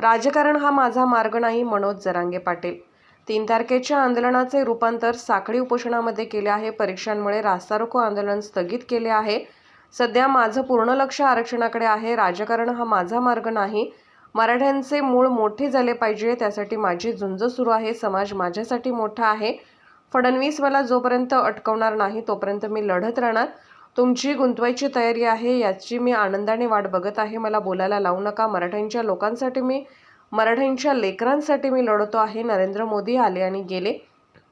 राजकारण हा माझा मार्ग नाही मनोज जरांगे पाटील. तीन तारखेच्या आंदोलनाचे रूपांतर साखळी उपोषणामध्ये केले आहे. परीक्षांमुळे रास्ता रोको आंदोलन स्थगित केले आहे. सध्या माझं पूर्ण लक्ष आरक्षणाकडे आहे. राजकारण हा माझा मार्ग नाही. मराठ्यांचे मूळ मोठे झाले पाहिजे त्यासाठी माझी झुंज सुरू आहे. समाज माझ्यासाठी मोठा आहे. फडणवीस मला जोपर्यंत अटकवणार नाही तोपर्यंत मी लढत राहणार. तुमची गुंतवायची तयारी आहे याची मी आनंदाने वाट बघत आहे. मला बोलायला लावू नका. मराठ्यांच्या लोकांसाठी मी मराठ्यांच्या लेकरांसाठी मी लढतो आहे. नरेंद्र मोदी आले आणि गेले.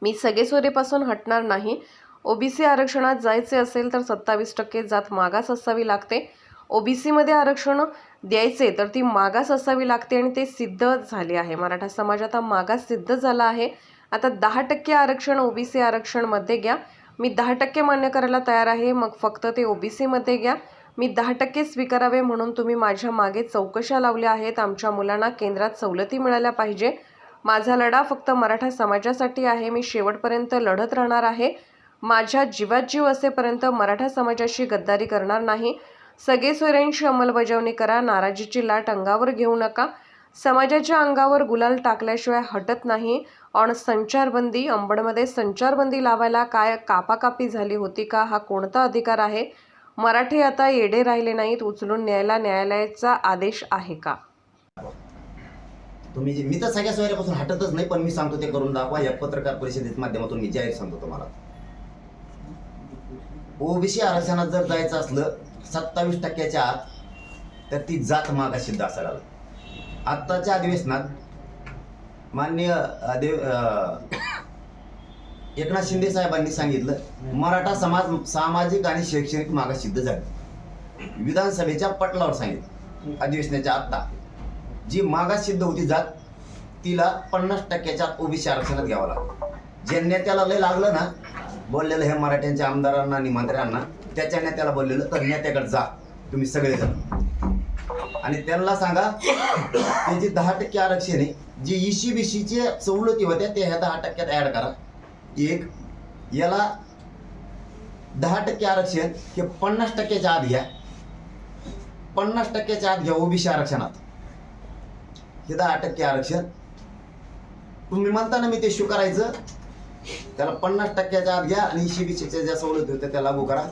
मी सगेसोरेपासून हटणार नाही. ओबीसी आरक्षणात जायचे असेल तर सत्तावीस टक्के जात मागास असावी लागते. ओबीसीमध्ये आरक्षण द्यायचे तर ती मागास असावी लागते आणि ते सिद्ध झाले आहे. मराठा समाज आता मागास सिद्ध झाला आहे. आता दहा टक्के आरक्षण ओबीसी आरक्षणमध्ये घ्या. मी दहा टक्के मान्य करायला तयार आहे मग फक्त ते ओबीसीमध्ये घ्या. मी दहा टक्के स्वीकारावे म्हणून तुम्ही माझ्या मागे चौकशा लावल्या आहेत. आमच्या मुलांना केंद्रात सवलती मिळाल्या पाहिजे. माझा लढा फक्त मराठा समाजासाठी आहे. मी शेवटपर्यंत लढत राहणार आहे. माझ्या जीवात जीव असेपर्यंत मराठा समाजाशी गद्दारी करणार नाही. सगळे सोयऱ्यांची अंमलबजावणी करा. नाराजीची लाट अंगावर घेऊ नका. समाजाच्या अंगावर गुलाल टाकल्याशिवाय हटत नाही. ऑन संचारबंदी अंबडमध्ये संचारबंदी लावायला काय कापाकापी झाली होती का? हा कोणता अधिकार आहे? मराठी आता येडे राहिले नाहीत उचलून न्यायला न्यायालयाचा आदेश आहे का? तुम्ही मी तर सगळ्या सोयऱ्यापासून हटतच नाही पण मी सांगतो ते करून दाखवा. या पत्रकार परिषदेच्या माध्यमातून मी जाहीर सांगतो तुम्हाला. ओबीसी आरक्षणात जर जायचं असलं सत्तावीस टक्क्याच्या आत तर ती जात मागाशी सिद्ध असायला आत्ताच्या अधिवेशनात माननीय देव एकनाथ शिंदे साहेबांनी सांगितलं मराठा समाज सामाजिक आणि शैक्षणिक मागास सिद्ध झाली. विधानसभेच्या पटलावर सांगितलं अधिवेशनाच्या आत्ता. जी मागास सिद्ध होती जात तिला पन्नास टक्क्याच्या ओबीसी आरक्षणात घ्यावं लागतं जे नेत्याला लय लागलं ना बोललेलं हे मराठ्यांच्या आमदारांना आणि मंत्र्यांना त्याच्या नेत्याला बोललेलं तर नेत्याकडे जा तुम्ही सगळेजण. आणि त्यांना सांगा त्याची जे दहा टक्के आरक्षण आहे जे इशी बिशीचे सवलती होत्या ते ह्या दहा टक्क्यात ऍड करा. एक याला दहा टक्के आरक्षण हे पन्नास टक्क्याच्या आत घ्या. पन्नास टक्क्याच्या आत घ्या ओबीसी आरक्षणात. हे दहा टक्के आरक्षण. तुम्ही म्हणता ना मी ते स्वीकारायचं. त्याला पन्नास टक्क्याच्या आत घ्या आणि शिबीसीच्या ज्या सवलती होत्या त्या लागू करा.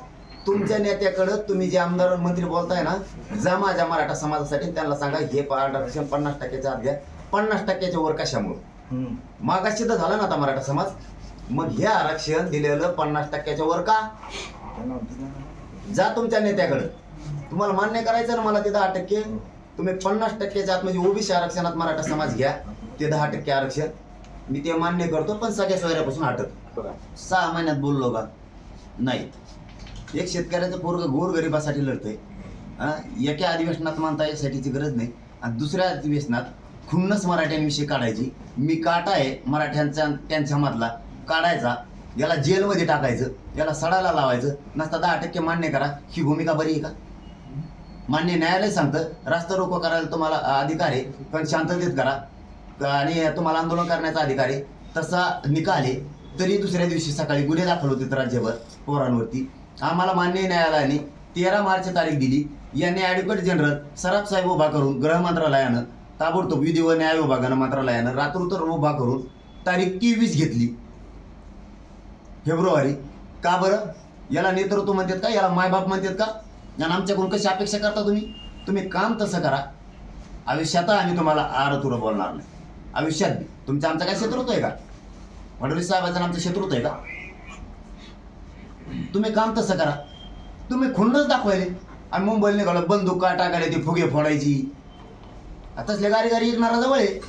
तुमच्या नेत्याकडं तुम्ही जे आमदार मंत्री बोलताय ना जा माझ्या मराठा समाजासाठी त्यांना सांगा हे आरक्षण पन्नास टक्क्याच्या आत घ्या पन्नास टक्क्याच्या वर कशामुळं? मागाशी तर झाला ना आता मराठा समाज? मग हे आरक्षण दिलेलं पन्नास टक्क्याच्या वर का? जा तुमच्या नेत्याकडं. तुम्हाला मान्य करायचं ना मला ते दहा टक्के? तुम्ही पन्नास टक्क्याच्या आत म्हणजे ओबीसी आरक्षणात मराठा समाज घ्या ते दहा टक्के आरक्षण. मी ते मान्य करतो पण सगळ्या सोयऱ्यापासून हटत. सहा महिन्यात बोललो का? नाही. एक शेतकऱ्याचं पोरग गोर गरिबासाठी लढतंय. एका अधिवेशनात मानता यासाठीची गरज नाही. आणि दुसऱ्या अधिवेशनात खुन्नस मराठ्यांविषयी काढायची. मी काटा आहे मराठ्यांचा त्यांच्या मधला. काढायचा. याला जेलमध्ये टाकायचं. याला सडाला लावायचं. नसता दहा टक्के मान्य करा. ही भूमिका बरी आहे का? मान्य न्यायालय सांगतं रास्ता रोको करायला तुम्हाला अधिकार आहे पण शांततेत करा. आणि तुम्हाला आंदोलन करण्याचा अधिकार आहे. तसा निकाल आहे. तरी दुसऱ्या दिवशी सकाळी गुन्हे दाखल होते राज्यभर पोरांवरती. आम्हाला मान्य न्यायालयाने तेरा मार्च तारीख दिली. यांनी ॲडव्होकेट जनरल सराफ साहेब उभा करून गृह मंत्रालयानं ताबडतोब विधी व न्याय विभागानं मंत्रालयानं रात्रोतर उभा करून तारीख तेवीस घेतली. फेब्रुवारी. का बरं? याला नेतृत्व म्हणतात का? याला मायबाप म्हणतात का? आणि आमच्याकडून कशी अपेक्षा करता तुम्ही? तुम्ही काम तसं करा. आयुष्यात आम्ही तुम्हाला आरतुरं बोलणार नाही. आयुष्यात बी. तुमचं आमचं काय शत्रुत्व आहे का? फडणवीस साहेबांचं आमचं शत्रुत्व आहे का? तुम्ही काम तसं करा. तुम्ही खुंडच दाखवायले. आणि मुंबईला निघालं बंदूक का टाकायला ते फुगे फोडायची. आताच गारी गारी येणारा जवळ आहे.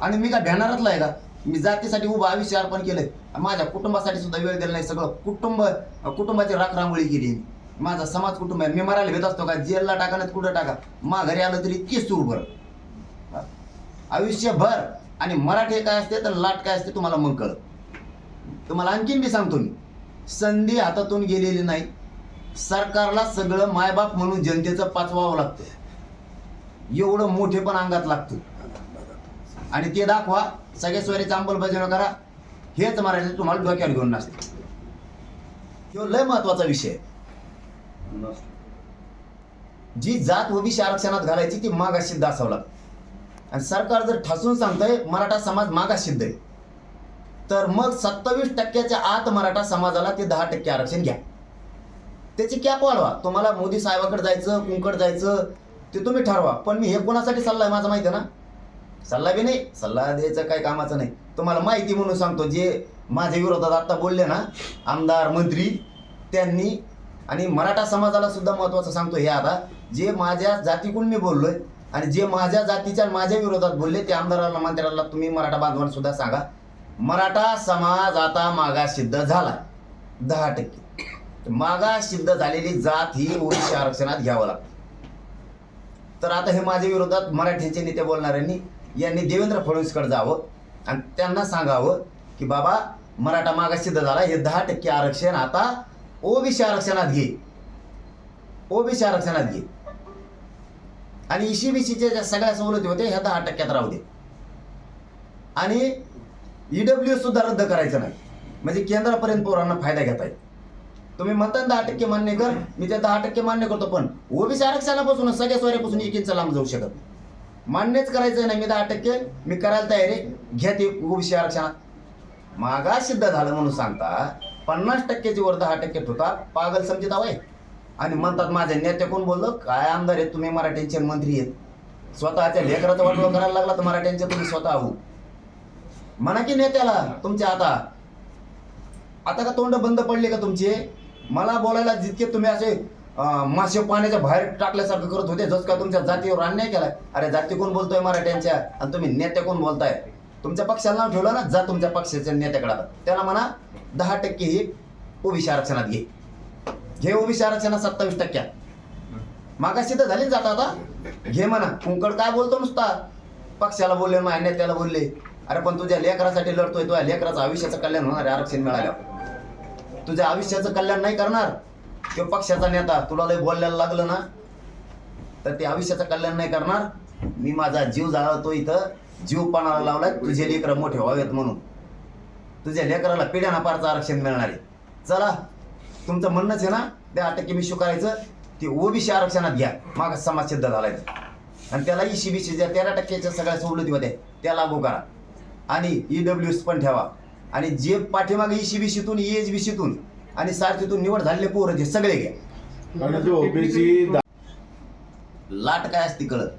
आणि मी काय भेणारातला आहे का? मी जातीसाठी उभं आयुष्य अर्पण केलंय. माझ्या कुटुंबासाठी सुद्धा वेळ दिला नाही सगळं. कुटुंब कुटुंबाची राख रांगोळी केली माझा समाज कुटुंब आहे. मी मरायला भेट असतो का? जेलला टाका नाही कुठं टाका? मा घरी आलं तरी तीच सूर भर आयुष्यभर. आणि मराठी काय असते तर लाट काय असते तुम्हाला मग कळत तुम्हाला आणखीन मी सांगतो मी. संधी हातातून गेलेली नाही. सरकारला सगळं मायबाप म्हणून जनतेचं पाचवावं लागतं एवढं मोठे पण अंगात लागतं. आणि ते दाखवा सगळ्या सोयरीचं अंमलबजावणी करा. हेच मराठी तुम्हाला डोक्यावर घेऊन नसते तो लय महत्त्वाचा विषय. जी जात ओबीसी आरक्षणात घालायची ती मागास सिद्ध असावं लागतं. आणि सरकार जर ठासून सांगतंय मराठा समाज मागास सिद्ध आहे. तर मग सत्तावीस टक्क्याच्या आत मराठा समाजाला ते दहा टक्के आरक्षण घ्या. त्याची कॅप वाढवा. तुम्हाला मोदी साहेबाकडे जायचं कुंकड जायचं ते तुम्ही ठरवा. पण मी हे कोणासाठी सल्ला आहे माझा माहिती आहे ना? सल्ला बी नाही सल्ला द्यायचा काही कामाचं नाही. तुम्हाला माहिती म्हणून सांगतो जे माझ्या विरोधात आत्ता बोलले ना आमदार मंत्री त्यांनी आणि मराठा समाजाला सुद्धा महत्वाचं सांगतो हे आता जे माझ्या जातीकडून मी बोललोय आणि जे माझ्या जातीच्या माझ्या विरोधात बोलले ते आमदाराला मंत्र्याला तुम्ही मराठा बांधवांना सुद्धा सांगा. मराठा समाज आता मागास सिद्ध झाला दहा टक्के. मागास सिद्ध झालेली जात ही ओबीसी आरक्षणात घ्यावं लागतं. तर आता हे माझ्या विरोधात मराठीचे नेते बोलणाऱ्यांनी यांनी देवेंद्र फडणवीसकडे जावं आणि त्यांना सांगावं की बाबा मराठा मागास सिद्ध झाला हे दहा टक्के आरक्षण आता ओबीसी आरक्षणात घे. ओबीसी आरक्षणात घे. आणि ईसीबीसीच्या ज्या सगळ्या सवलती होत्या ह्या दहा टक्क्यात राहू दे. आणि ईडब्ल्यू सुद्धा रद्द करायचं नाही. म्हणजे केंद्रापर्यंत पोरांना फायदा घेता येईल तुम्ही म्हणता दहा टक्के मान्य कर मी ते दहा टक्के मान्य करतो पण ओबीसी आरक्षणापासून सगळ्या सोयऱ्यापासून एक इंच लांब जाऊ शकत नाही. मान्यच करायचं नाही मी दहा टक्के मी करायला तयार आहे घ्या ते ओबीसी आरक्षणात मागास सिद्ध झालं म्हणून सांगता पन्नास टक्क्याची वर दहा टक्के होता पागल समजित आहे आणि म्हणतात माझ्या नेते कोण बोललो? काय आमदार आहेत तुम्ही? मराठ्यांचे मंत्री आहेत. स्वतःच्या लेकराचा वाटवा करायला लागला तर मराठ्यांचे तुम्ही स्वतः आहोत म्हणा की नेत्याला तुमच्या आता. आता का तोंड बंद पडले का तुमचे? मला बोलायला जितके तुम्ही असे मासे पाण्याच्या बाहेर टाकल्यासारखं करत होते जस का तुमच्या जातीवर अन्याय केला अरे जाती कोण बोलतोय मराठ्यांच्या? आणि तुम्ही नेते कोण बोलताय? तुमच्या पक्षाला नाव ठेवलं ना जा तुमच्या पक्षाच्या नेत्याकडे. त्याला म्हणा दहा टक्के ही ओबीसी आरक्षणात घे. घे ओबीसी आरक्षणात सत्तावीस टक्क्यात मागाशी तर झाली जात आता. घे म्हणा. कुंकड काय बोलतो नुसता? पक्षाला बोलले माझ्या नेत्याला बोलले. अरे पण तुझ्या लेकरासाठी लढतोय तुझ्या लेकराचं आयुष्याचं कल्याण होणार आहे आरक्षण मिळाल्यावर. तुझ्या आयुष्याचं कल्याण नाही करणार तो पक्षाचा नेता तुला लय बोलायला लागलं ना? तर ते आयुष्याचं कल्याण नाही करणार. मी माझा जीव जाळतो इथं जीव पाणाला लावलाय तुझे लेकरं मोठे व्हावेत म्हणून. तुझ्या लेकराला पिढ्याना पारचं आरक्षण मिळणार आहे. चला तुमचं म्हणणंच आहे ना त्या टक्के मी स्वीकारायचं ते ओबीसी आरक्षणात घ्या. माग समाज सिद्ध झालायचं आणि त्याला ई सी ज्या तेरा टक्क्याच्या सगळ्या सवलती होत्या त्या लागू करा. आणि ईडब्ल्यू एस पण ठेवा. आणि जे पाठीमागे ई सी बी सीतून ई एच बी सीतून आणि सारथीतून निवड झालेले पोरं जे सगळे घ्या. लाट काय असते कळत.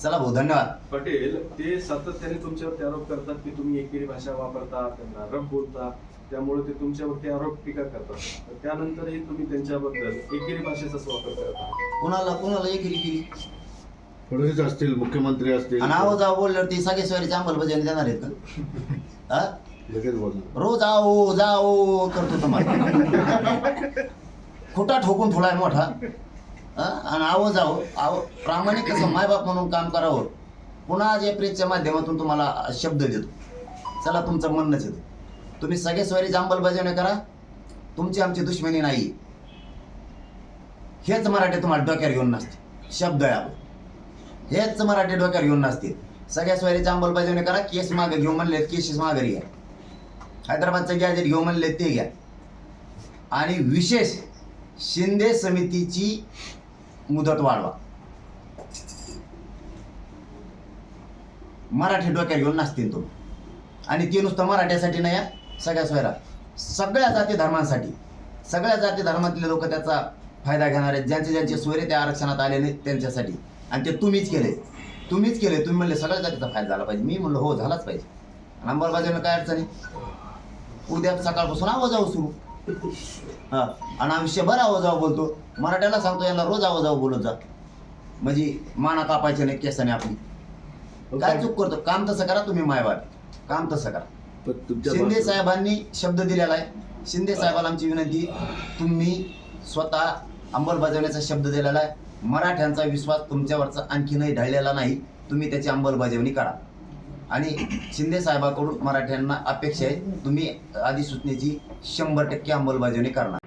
चला भाऊ धन्यवाद. पटेल ते सातत्याने तुमच्यावरती आरोप करतात की तुम्ही एकेरी भाषा वापरता त्यांना रफ बोलता त्यामुळे ते तुमच्यावरती आरोप टीका करतात. तर त्यानंतरही तुम्ही त्यांच्याबद्दल एकेरी भाषेचाच वापर करता. कुणाला कुणाला एकेरी केली? फडणवीस असतील मुख्यमंत्री असतील. आणि आवाज आव बोलल्यावर ती सगळे सोयरीची अंमलबजावणी देणार आहेत का? हा? लगेच बोलणार. रोज आओ जाओ करतो तुम्हाला. खोटा ठोकून ठेवलाय मोठा. हा? आणि आहो जाओ आहो प्रामाणिक कसं मायबाप म्हणून काम करावं. पुन्हा आज या प्रेसच्या माध्यमातून तुम्हाला शब्द देतो. चला तुमचं म्हणणंच येतं तुम्ही सगळे स्वारीची अंमलबजावणी करा. तुमची आमची दुश्मनी नाही. हेच मराठी तुम्हाला डोक्यावर घेऊन नसते. शब्द आहे आपला. हेच मराठी डोक्यावर घेऊन नसतील सगळ्या स्वारीची अंमलबजावणी करा केस मागे घेऊ म्हणले केसेस माघारी घ्या हैदराबादचं गॅजेट घेऊ म्हणले ते घ्या. आणि विशेष शिंदे समितीची मुदत वाढवा. मराठी डोक्यात घेऊन नसतील तो आणि ते नुसतं मराठ्यासाठी नाही या सगळ्या सोयरा. सगळ्या जाती धर्मांसाठी. सगळ्या जाती धर्मातले लोक त्याचा फायदा घेणार आहेत. ज्यांचे ज्यांचे सोयरे त्या आरक्षणात आले नाहीत त्यांच्यासाठी. आणि ते तुम्हीच केले. तुम्हीच केले तुम्ही म्हणले सगळ्या जातीचा फायदा झाला पाहिजे. मी म्हणलं हो झालाच पाहिजे. आणि अंमलबजावणी काय अडचण आहे? उद्या सकाळपासून आवाज जाऊ सुरू. हा. आणि आयुष्यभर आवाज जाऊ बोलतो. मराठ्याला सांगतो यांना रोज आवाज जाऊ बोलत जा. म्हणजे माना कापायचे नाही केसाने आपली काय चूक करतो? काम तसं करा तुम्ही मायबाप. काम तसं करा. शिंदे साहेबांनी शब्द दिलेला आहे. शिंदे साहेबाला आमची विनंती तुम्ही स्वतः अंमलबजावण्याचा शब्द दिलेला आहे. मराठ्यांचा विश्वास तुमच्यावरचा आणखीनही ढळलेला नाही. तुम्ही त्याची अंमलबजावणी करा. आणि शिंदे साहेबाकडून मराठ्यांना अपेक्षा आहे तुम्ही अधिसूचनेची शंभर टक्के अंमलबजावणी करणार.